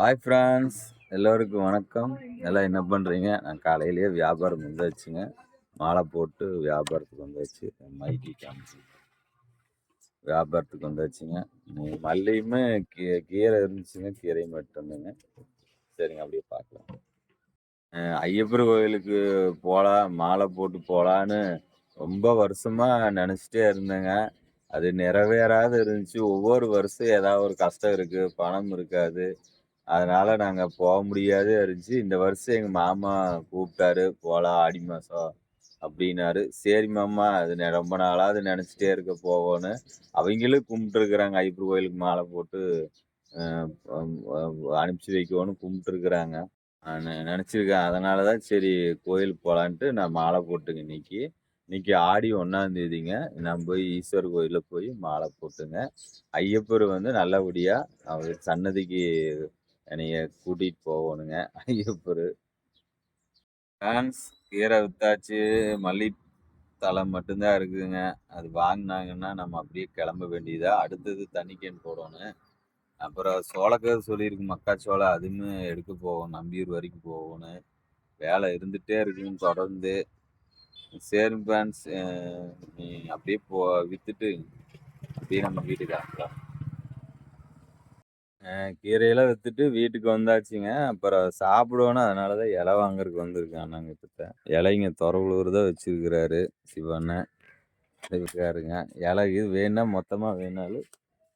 Hi friends எல்லோருக்கும் வணக்கம். எல்லாம் என்ன பண்ணுறீங்க நான் காலையிலேயே வியாபாரம் வந்தாச்சுங்க மாலை போட்டு வியாபாரத்துக்கு வந்தாச்சு. மைக்கி காமிச்சு. வியாபாரத்துக்கு வந்தாச்சுங்க. இன்னைக்கு மல்லியுமே கீ கீரை இருந்துச்சுங்க. கீரையும் மட்டும்தாங்க சரிங்க அப்படியே பார்க்கலாம். ஐயப்பர் கோயிலுக்கு போகலாம் மாலை போட்டு போகலான்னு ரொம்ப வருஷமாக நினச்சிட்டே இருந்தேங்க. அது நிறைவேறாத இருந்துச்சு. ஒவ்வொரு வருஷம் ஏதாவது ஒரு கஷ்டம் இருக்குது பணம் இருக்காது. அதனால நாங்கள் போக முடியாது இருந்துச்சு இந்த வருஷம் எங்கள் மாமா கூப்பிட்டாரு போகலாம் ஆடி மாதம் அப்படின்னாரு. சரி மாமா அது ரொம்ப நாளாக அது நினச்சிட்டே இருக்க போவோன்னு. அவங்களும் கும்பிட்டுருக்குறாங்க ஐயப்பர் கோயிலுக்கு மாலை போட்டு அனுப்பிச்சு வைக்கணும்னு கும்பிட்டுருக்குறாங்க. நான் நினச்சிருக்கேன் அதனால தான் சரி கோயிலுக்கு போகலான்ட்டு நான் மாலை போட்டுங்க இன்னைக்கு. இன்னைக்கு ஆடி ஒன்றாந்தேதிங்க நான் போய் ஈஸ்வர் கோயிலில் போய் மாலை போட்டுங்க. ஐயப்பர் வந்து நல்லபடியாக அவர் சன்னதிக்கு என்னைய கூட்டிகிட்டு போகணுங்க. ஐயப்பர். டான்ஸ் கீரை வித்தாச்சு. மல்லி தலை மட்டும்தான் இருக்குதுங்க. அது வாங்கினாங்கன்னா நம்ம அப்படியே கிளம்ப வேண்டியதா? அடுத்தது தண்ணி போடணும். அப்புறம் சோளக்கரு சொல்லியிருக்கு மக்காச்சோளம் அதுவுமே எடுக்க போகணும். நம்பியூர் வரைக்கும் போகணும். வேலை இருந்துகிட்டே இருக்குங்க தொடர்ந்து. சரி பேன்ஸ் நீ அப்படியே போ வித்துட்டு அப்படியே நம்ம வீட்டுக்கு அனுப்பலாம் கீரையெல்லாம் வித்துட்டு வீட்டுக்கு வந்தாச்சுங்க. அப்புறம் சாப்பிடுவோன்னு, அதனால தான் இலை வாங்குறதுக்கு வந்திருக்கேன் நாங்கள் கிட்ட இலைங்க துறவுலூர் தான் வச்சிருக்கிறாரு சிவண்ணன் இருக்காருங்க இலை இது வேணா மொத்தமாக வேணாலும்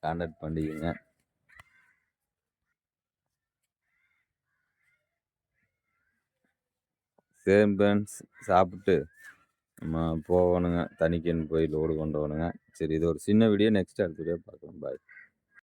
கான்டாக்ட் பண்ணிக்கோங்க. சேம் பேன்ஸ் சாப்பிட்டு நம்ம போகணுங்க. தனிக்கன் போய் லோடு கொண்டு போகணுங்க சரி இது ஒரு சின்ன வீடியோ நெக்ஸ்ட் அடுத்த வீடியோ பார்க்கலாம். பாய்